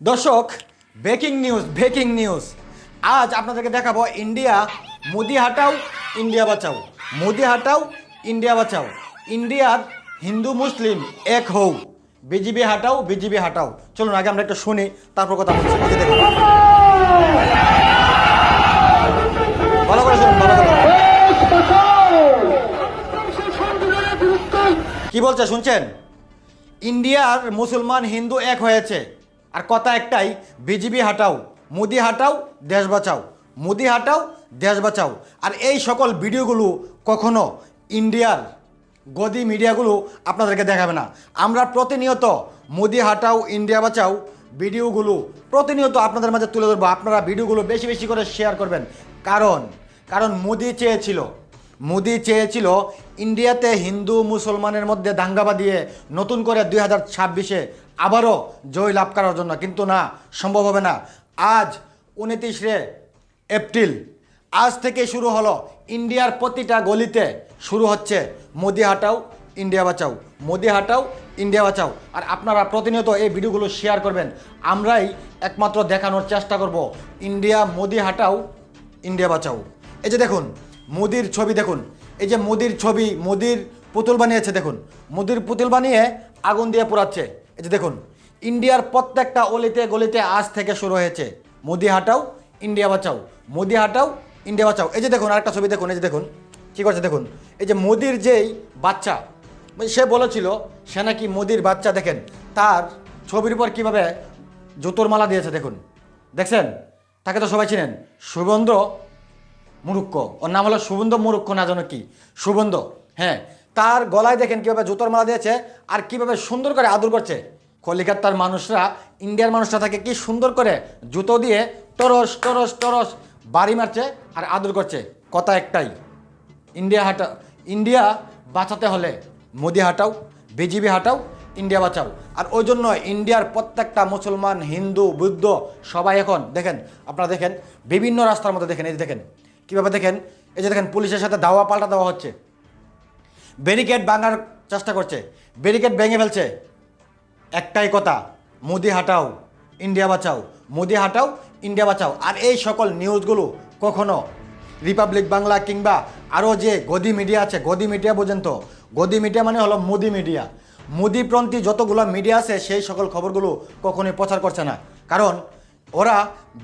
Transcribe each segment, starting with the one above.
দর্শক breaking news breaking news আজ আপনাদেরকে দেখাবো ইন্ডিয়া মোদি হাটাও, ইন্ডিয়া বাঁচাও। মোদি হাটাও, ইন্ডিয়া বাঁচাও। ইন্ডিয়ার হিন্দু মুসলিম এক হও। বিজেপি হাটাও বিজেপি হাটাও। চলুন আগে আমরা একটু শুনি, তারপর কথা বলছি। ভালো করে শুনুন, ভালো করে। কি বলছে, শুনছেন? ইন্ডিয়ার মুসলমান হিন্দু এক হয়েছে। আর কথা একটাই বিজেপি হাটাও, মোদি হাটাও, দেশ বাঁচাও। মোদি হাটাও, দেশ বাঁচাও। আর এই সকল ভিডিওগুলো কখনো ইন্ডিয়ার গদি মিডিয়াগুলো আপনাদেরকে দেখাবে না। আমরা প্রতিনিয়ত মোদি হাটাও, ইন্ডিয়া বাঁচাও ভিডিওগুলো প্রতিনিয়ত আপনাদের মাঝে তুলে ধরবো। আপনারা ভিডিওগুলো বেশি বেশি করে শেয়ার করবেন। কারণ কারণ মোদি চেয়েছিল। মোদি চেয়েছিল ইন্ডিয়াতে হিন্দু মুসলমানের মধ্যে দাঙ্গা বাঁধিয়ে নতুন করে দুই হাজার ছাব্বিশে আবারও জয় লাভ করার জন্য, কিন্তু না, সম্ভব হবে না। আজ উনত্রিশে এপ্রিল, আজ থেকে শুরু হলো ইন্ডিয়ার প্রতিটা গলিতে শুরু হচ্ছে মোদি হাটাও, ইন্ডিয়া বাঁচাও, মোদি হাটাও, ইন্ডিয়া বাঁচাও। আর আপনারা প্রতিনিয়ত এই ভিডিওগুলো শেয়ার করবেন। আমরাই একমাত্র দেখানোর চেষ্টা করব, ইন্ডিয়া মোদি হাটাও, ইন্ডিয়া বাঁচাও। এই যে দেখুন মোদির ছবি দেখুন। এই যে মোদির ছবি, মোদির পুতুল বানিয়েছে, দেখুন। মোদির পুতুল বানিয়ে আগুন দিয়ে পোড়াচ্ছে। এই যে দেখুন, ইন্ডিয়ার প্রত্যেকটা অলিতে গলিতে আজ থেকে শুরু হয়েছে। মোদি হাটাও, ইন্ডিয়া বাঁচাও। মোদি হাটাও, ইন্ডিয়া বাঁচাও। এই যে দেখুন, আরেকটা ছবি দেখুন, এই যে দেখুন। কী করছে, দেখুন? এই যে মোদির যেই বাচ্চা মানে সে বলেছিল, সে নাকি মোদির বাচ্চা, দেখেন। তার ছবির উপর কীভাবে জুতোর মালা দিয়েছে, দেখুন। দেখছেন? তাকে তো সবাই চিনেন। সুগন্ধ মুরুক্ষ। ওর নাম হলো সুবন্ধ মুরুক্ষ, না যেন কি? সুবন্ধ হ্যাঁ। তার গলায় দেখেন কীভাবে জুতোর মালা দিয়েছে আর কীভাবে সুন্দর করে আদর করছে। কলিকাতার মানুষরা, ইন্ডিয়ার মানুষরা তাকে কি সুন্দর করে জুতো দিয়ে টরস টরস টরস বাড়ি মারছে আর আদর করছে। কথা একটাই, ইন্ডিয়া হাটা ইন্ডিয়া বাঁচাতে হলে মোদি হাটাও, বিজেপি হাটাও, ইন্ডিয়া বাঁচাও। আর ওই জন্য ইন্ডিয়ার প্রত্যেকটা মুসলমান, হিন্দু, বৌদ্ধ সবাই এখন দেখেন, আপনারা দেখেন, বিভিন্ন রাস্তার মধ্যে দেখেন, এই দেখেন কীভাবে দেখেন? এই যে দেখেন, পুলিশের সাথে দাওয়া পাল্টা দেওয়া হচ্ছে। ব্যারিকেড ভাঙার চেষ্টা করছে। ব্যারিকেড ভেঙে ফেলছে। একটাই কথা, মোদি হাটাও, ইন্ডিয়া বাঁচাও। মোদি হাটাও, ইন্ডিয়া বাঁচাও। আর এই সকল নিউজগুলো কখনো রিপাবলিক বাংলা কিংবা আরও যে গদি মিডিয়া আছে, গদি মিডিয়া পর্যন্ত। গদি মিডিয়া মানে হলো মোদি মিডিয়া মোদিপন্থী যতগুলো মিডিয়া আছে, সেই সকল খবরগুলো কখনোই প্রচার করছে না। কারণ ওরা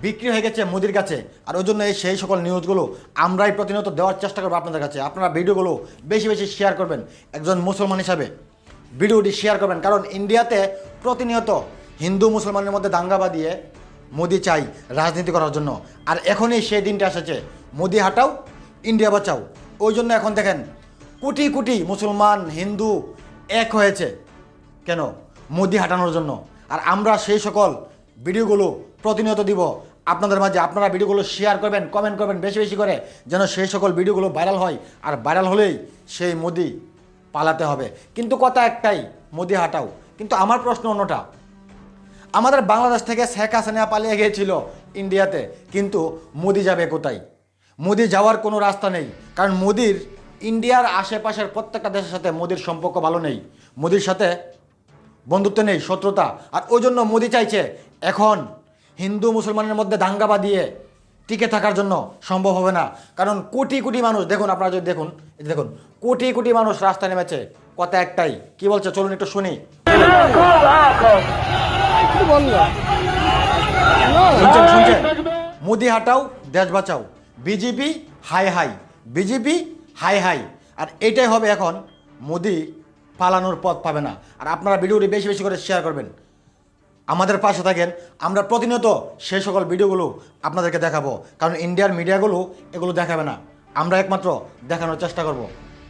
বিক্রি হয়ে গেছে মোদির কাছে। আর ওই জন্য এই সেই সকল নিউজগুলো আমরাই প্রতিনিয়ত দেওয়ার চেষ্টা করব আপনাদের কাছে। আপনারা ভিডিওগুলো বেশি বেশি শেয়ার করবেন একজন মুসলমান হিসাবে। ভিডিওটি শেয়ার করবেন, কারণ ইন্ডিয়াতে প্রতিনিয়ত হিন্দু মুসলমানের মধ্যে দাঙ্গা বাঁধিয়ে মোদি চাই রাজনীতি করার জন্য। আর এখনই সেই দিনটা এসেছে, মোদি হাটাও, ইন্ডিয়া বাঁচাও। ওই জন্য এখন দেখেন কোটি কোটি মুসলমান, হিন্দু এক হয়েছে কেন? মোদি হাঁটানোর জন্য। আর আমরা সেই সকল ভিডিওগুলো প্রতিনিয়ত দিব। আপনাদের মাঝে আপনারা ভিডিওগুলো শেয়ার করবেন কমেন্ট করবেন বেশি বেশি করে, যেন সেই সকল ভিডিওগুলো ভাইরাল হয়। আর ভাইরাল হলেই সেই মোদি পালাতে হবে। কিন্তু কথা একটাই, মোদি হাঁটাও। কিন্তু আমার প্রশ্ন অন্যটা, আমাদের বাংলাদেশ থেকে শেখ হাসিনা পালিয়ে গিয়েছিল ইন্ডিয়াতে, কিন্তু মোদি যাবে কোথায়? মোদি যাওয়ার কোনো রাস্তা নেই। কারণ মোদির ইন্ডিয়ার আশেপাশের প্রত্যেকটা দেশের সাথে মোদির সম্পর্ক ভালো নেই। মোদির সাথে বন্ধুত্ব নেই, শত্রুতা। আর ওই জন্য মোদি চাইছে, এখন হিন্দু মুসলমানের মধ্যে দাঙ্গা বাঁধিয়ে টিকে থাকার জন্য সম্ভব হবে না। কারণ কোটি কোটি মানুষ, দেখুন আপনারা যদি দেখুন দেখুন, কোটি কোটি মানুষ রাস্তায় নেমেছে, কথা একটাই, কি বলছে, চলুন একটু শুনি। মোদি হাটাও, দেশ বাঁচাও। বিজেপি, হাই হাই। বিজেপি, হাই হাই। আর এটাই হবে এখন, মোদি পালানোর পথ পাবে না। আর আপনারা ভিডিওটি বেশি বেশি করে শেয়ার করবেন। আমাদের পাশে থাকেন। আমরা প্রতিনিয়ত সেই সকল ভিডিওগুলো আপনাদেরকে দেখাবো। কারণ ইন্ডিয়ার মিডিয়াগুলো এগুলো দেখাবে না। আমরা একমাত্র দেখানোর চেষ্টা করব।